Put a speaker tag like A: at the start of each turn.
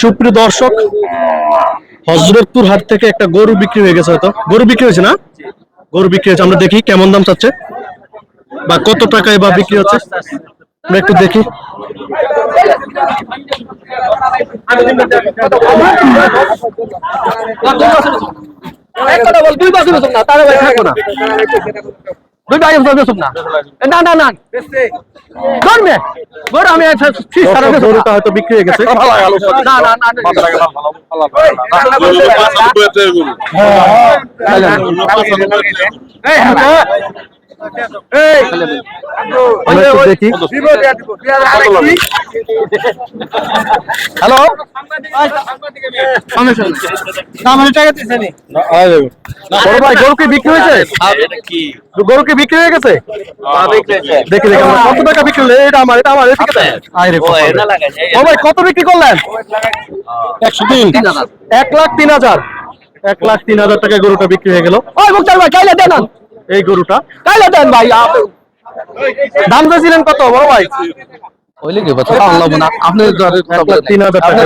A: সুপ্রিয় দর্শক, হজরতপুর হাট থেকে একটা গরু বিক্রি হয়ে গেছে হয়তো। গরু বিক্রি হয়েছে না? গরু বিক্রি হয়েছে। আমরা দেখি কেমন দাম চাচ্ছে বা কত টাকায় বা বিক্রি হচ্ছে। আমরা একটু দেখি।
B: এক কথা বল, দুই বছর না তাহলে থাকব না। দুই বছর বেসুম না এ, না না না ধরবে গরু আমি ফিস সারা বেসুম
A: গরুটা হয়তো বিক্রি হয়ে গেছে
B: না না না এই, হ্যাঁ। এই,
A: আমরা একটু দেখি।
B: হ্যালো?
A: বড় ভাই গরু কি বিক্রি হয়েছে? গরু কি বিক্রি হয়ে গেছে? দেখি দেখি আমরা কত টাকা বিক্রি হলো? এটা আমার এটা আমার এদিকে। ও ভাই কত বিক্রি করলেন? একশো তিন। এক লাখ তিন হাজার। এক লাখ তিন হাজার টাকায় গরুটা বিক্রি হয়ে গেল।
B: ওই মুক্তার ভাই কাইলে দেন।
A: এই গরুটা।
B: তাইলে দেন ভাই আপ-
A: দাম দিয়েছিলেন কত বড় ভাই?
B: হইলে কি কথা আল্লাহ না আপনি
A: তিন হাজার টাকা